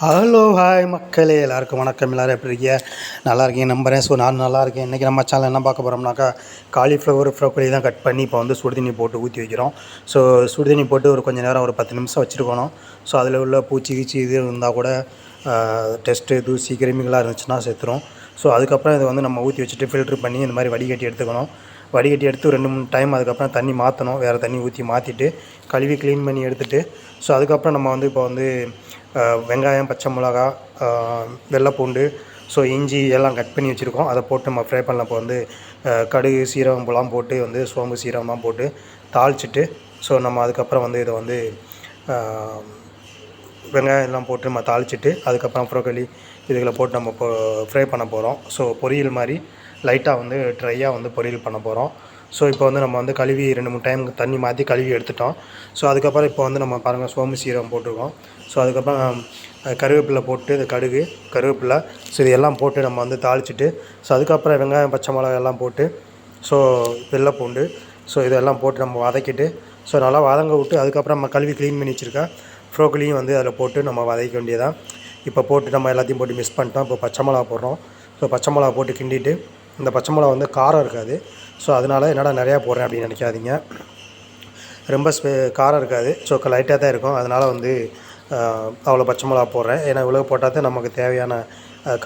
Hello hi மக்களே எல்லாருக்கும் வணக்கம். எல்லோரும் எப்படி இருக்கீங்க? நல்லா இருக்கீங்க நம்புறேன். ஸோ நான் நல்லா இருக்கேன். இன்றைக்கி நம்ம சேனல் என்ன பார்க்க போகிறோம்னாக்கா காலிஃப்ளவர் ஃப்ரோக்கலி தான் கட் பண்ணி இப்போ வந்து சுடுதண்ணி போட்டு ஊற்றி வைக்கிறோம். ஸோ சுடுதண்ணி போட்டு ஒரு கொஞ்சம் நேரம் ஒரு பத்து நிமிஷம் வச்சுருக்கணும். ஸோ அதில் உள்ள பூச்சி கீச்சி இது இருந்தால் கூட டெஸ்ட்டு தூசி கிருமிகளாக இருந்துச்சுன்னா செத்துரும். ஸோ அதுக்கப்புறம் இதை வந்து நம்ம ஊற்றி வச்சுட்டு ஃபில்ட்ரு பண்ணி இந்த மாதிரி வடிகட்டி எடுத்துக்கணும். வடிகட்டி எடுத்து ரெண்டு மூணு டைம் அதுக்கப்புறம் தண்ணி மாற்றணும் வேறு தண்ணி ஊற்றி மாற்றிட்டு கழுவி க்ளீன் பண்ணி எடுத்துகிட்டு ஸோ அதுக்கப்புறம் நம்ம வந்து இப்போ வந்து வெங்காயம் பச்சை மிளகா வெள்ளைப்பூண்டு ஸோ இஞ்சி எல்லாம் கட் பண்ணி வச்சுருக்கோம். அதை போட்டு நம்ம ஃப்ரை பண்ணலாம். இப்போ வந்து கடுகு சீரகம்புலாம் போட்டு வந்து சோம்பு சீரகம்லாம் போட்டு தாளிச்சிட்டு ஸோ நம்ம அதுக்கப்புறம் வந்து இதை வந்து வெங்காயம் எல்லாம் போட்டு நம்ம தாளிச்சிட்டு அதுக்கப்புறம் ப்ரோக்கலி இதுகளை போட்டு நம்ம இப்போ ஃப்ரை பண்ண போகிறோம் ஸோ பொரியல் மாதிரி லைட்டாக வந்து ட்ரையாக வந்து பொரியல் பண்ண போகிறோம் ஸோ இப்போ வந்து நம்ம வந்து கழுவி ரெண்டு மூணு டைம் தண்ணி மாற்றி கழுவி எடுத்துட்டோம். ஸோ அதுக்கப்புறம் இப்போ வந்து நம்ம பாருங்கள் சோம்பு சீரகம் போட்டிருக்கோம். ஸோ அதுக்கப்புறம் கருவேப்பிலை போட்டு இந்த கடுகு கருவேப்பிலை ஸோ இதெல்லாம் போட்டு நம்ம வந்து தாளிச்சிட்டு ஸோ அதுக்கப்புறம் வெங்காயம் பச்சை மிளகா எல்லாம் போட்டு ஸோ வெள்ளை பூண்டு ஸோ இதெல்லாம் போட்டு நம்ம வதக்கிட்டு ஸோ நல்லா வதங்க விட்டு அதுக்கப்புறம் நம்ம கழுவி க்ளீன் பண்ணி வச்சுருக்கேன் ஃப்ரோக்கலியும் வந்து அதில் போட்டு நம்ம வதக்க வேண்டியதான் இப்போ போட்டு நம்ம எல்லாத்தையும் போட்டு மிஸ் பண்ணிட்டோம். இப்போ பச்சை மிளகா போடுறோம். ஸோ பச்சை மிளகா போட்டு கிண்டிட்டு இந்த பச்சை மிளகா வந்து காரம் இருக்காது. ஸோ அதனால் என்னடா நிறையா போடுறேன் அப்படின்னு நினைக்காதீங்க. ரொம்ப ஸ்பே காரம் இருக்காது. ஸோ லைட்டாக தான் இருக்கும். அதனால் வந்து அவ்வளோ பச்சை மிளகா போடுறேன். ஏன்னா இவ்வளோ போட்டால் தான் நமக்கு தேவையான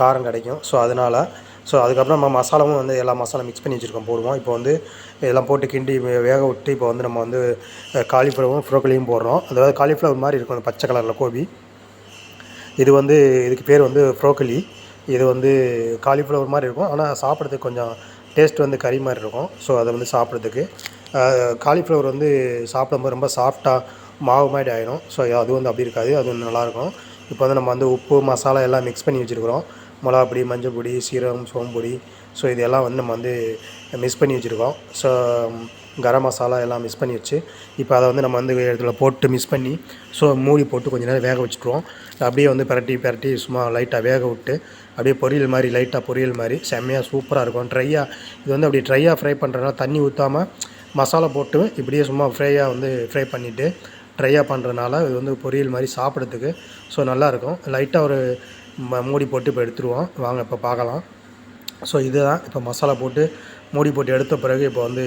காரம் கிடைக்கும். ஸோ அதனால் ஸோ அதுக்கப்புறம் நம்ம மசாலாவும் வந்து எல்லா மசாலா மிக்ஸ் பண்ணி வச்சுருக்கோம் போடுவோம். இப்போ வந்து இதெல்லாம் போட்டு கிண்டி வேக விட்டு இப்போ வந்து நம்ம வந்து காலிஃப்ளவரும் ஃப்ரோக்கலியும் போடுறோம். அதாவது காலிஃப்ளவர் மாதிரி இருக்கும் அந்த பச்சை கலரில் கோபி. இது வந்து இதுக்கு பேர் வந்து ஃப்ரோக்கலி இது வந்து காலிஃப்ளவர் மாதிரி இருக்கும். ஆனால் சாப்பிட்றதுக்கு கொஞ்சம் டேஸ்ட் வந்து கறி மாதிரி இருக்கும். ஸோ அதை வந்து சாப்பிட்றதுக்கு. காலிஃப்ளவர் வந்து சாப்பிடும்போது ரொம்ப சாஃப்டாக மாவு மாதிரி ஆகிடும் ஸோ அது வந்து அப்படி இருக்காது. அது வந்து நல்லாயிருக்கும் இப்போ வந்து நம்ம வந்து உப்பு மசாலா எல்லாம் மிக்ஸ் பண்ணி வச்சுருக்குறோம். மிளகாப்பொடி மஞ்சள் பொடி சீரகம் சோம்பொடி ஸோ இதெல்லாம் வந்து நம்ம வந்து மிஸ் பண்ணி வச்சுருக்கோம். ஸோ கரம் மசாலா எல்லாம் மிஸ் பண்ணி வச்சு இப்போ அதை வந்து நம்ம வந்து இடத்துல போட்டு மிஸ் பண்ணி ஸோ மூடி போட்டு கொஞ்சம் நேரம் வேக வச்சுட்டுருவோம். அப்படியே வந்து பரட்டி பரட்டி சும்மா லைட்டாக வேக விட்டு அப்படியே பொரியல் மாதிரி லைட்டாக பொரியல் மாதிரி செம்மையாக சூப்பராக இருக்கும். ட்ரையாக இது வந்து அப்படி ட்ரையாக ஃப்ரை பண்ணுறதுனால தண்ணி ஊற்றாமல் மசாலா போட்டு இப்படியே சும்மா ஃப்ரையாக வந்து ஃப்ரை பண்ணிவிட்டு ட்ரையாக பண்ணுறதுனால இது வந்து பொரியல் மாதிரி சாப்பிட்றதுக்கு ஸோ நல்லாயிருக்கும் லைட்டாக ஒரு மூடி போட்டு இப்போ எடுத்துருவோம். வாங்க இப்போ பார்க்கலாம். ஸோ இதுதான். இப்போ மசாலா போட்டு மூடி போட்டு எடுத்த பிறகு இப்போ வந்து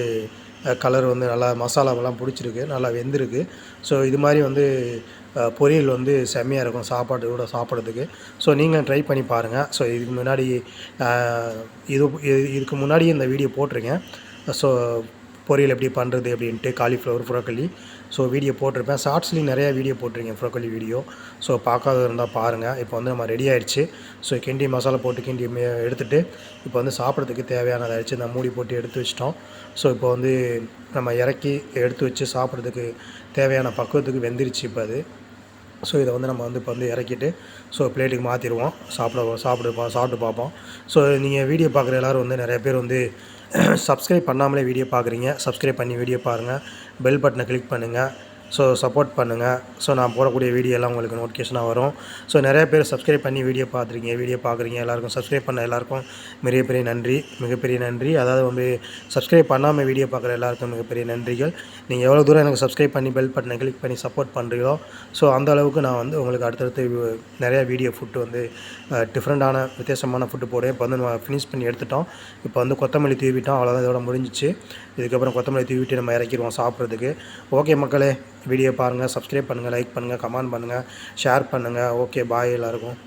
கலர் வந்து நல்லா மசாலாவெல்லாம் பிடிச்சிருக்கு. நல்லா வெந்திருக்கு. ஸோ இது மாதிரி வந்து பொரியல் வந்து செம்மையாக இருக்கும் சாப்பாடு கூட சாப்பிட்றதுக்கு. ஸோ நீங்கள் ட்ரை பண்ணி பாருங்கள் ஸோ இதுக்கு முன்னாடி இது இதுக்கு முன்னாடி இந்த வீடியோ போட்டிருக்கேன். ஸோ பொரியல் எப்படி பண்ணுறது அப்படின்ட்டு காலிஃப்ளவர் ஃப்ரோக்கலி ஸோ வீடியோ போட்டிருப்பேன். ஷார்ட்ஸ்லேயும் நிறையா வீடியோ போட்டிருக்கேன் புரோக்கலி வீடியோ ஸோ பார்க்காத இருந்தால் பாருங்கள் இப்போ வந்து நம்ம ரெடி ஆகிடுச்சு ஸோ கிண்டி மசாலா போட்டு கிண்டி எடுத்துகிட்டு இப்போ வந்து சாப்பிட்றதுக்கு தேவையானதை ஆயிடுச்சு நம்ம மூடி போட்டு எடுத்து வச்சிட்டோம். ஸோ இப்போ வந்து நம்ம இறக்கி எடுத்து வச்சு சாப்பிட்றதுக்கு தேவையான பக்குவத்துக்கு வெந்துருச்சு இப்போ அது. ஸோ இதை வந்து நம்ம வந்து இப்போ வந்து இறக்கிட்டு ஸோ பிளேட்டுக்கு மாற்றிடுவோம் சாப்பிட சாப்பிட்டு சாப்பிட்டு பார்ப்போம். ஸோ நீங்கள் வீடியோ பார்க்குற எல்லோரும் வந்து நிறைய பேர் வந்து சப்ஸ்கிரைப் பண்ணாமலே வீடியோ பார்க்குறீங்க சப்ஸ்கிரைப் பண்ணி வீடியோ பாருங்கள் பெல் பட்டனை கிளிக் பண்ணுங்கள் ஸோ சப்போர்ட் பண்ணுங்கள் ஸோ நான் போடக்கூடிய வீடியோ எல்லாம் உங்களுக்கு நோட்டிஃபிகேஷனாக வரும். ஸோ நிறைய பேர் சப்ஸ்கிரைப் பண்ணி வீடியோ பார்த்துருக்கீங்க. வீடியோ பார்க்குறீங்க. எல்லாருக்கும் சப்ஸ்கிரைப் பண்ண எல்லாருக்கும் மிகப்பெரிய நன்றி. மிகப்பெரிய நன்றி. அதாவது வந்து சப்ஸ்கிரைப் பண்ணாமல் வீடியோ பார்க்குற எல்லாருக்கும் மிகப்பெரிய நன்றிகள். நீங்கள் எவ்வளோ தூரம் எனக்கு சப்ஸ்கிரைப் பண்ணி பெல் பட்டனை கிளிக் பண்ணி சப்போர்ட் பண்ணுறீங்களோ ஸோ அந்த அளவுக்கு நான் வந்து உங்களுக்கு அடுத்தடுத்து நிறையா வீடியோ ஃபுட்டு வந்து டிஃப்ரெண்ட்டான வித்தியாசமான ஃபுட்டு போடுவேன் இப்போ வந்து நம்ம ஃபினிஷ் பண்ணி எடுத்துட்டோம். இப்போ வந்து கொத்தமல்லி தூவிட்டோம். அவ்வளோதான் இதோட முடிஞ்சிச்சு. இதுக்கப்புறம் கொத்தமல்லி தூவிட்டு நம்ம இறக்கிடுவோம் சாப்பிட்றதுக்கு. ஓகே மக்களே. வீடியோ பாருங்கள் சப்ஸ்கிரைப் பண்ணுங்கள் லைக் பண்ணுங்கள் கமெண்ட் பண்ணுங்கள் ஷேர் பண்ணுங்கள் ஓகே பாய் எல்லாருக்கும்.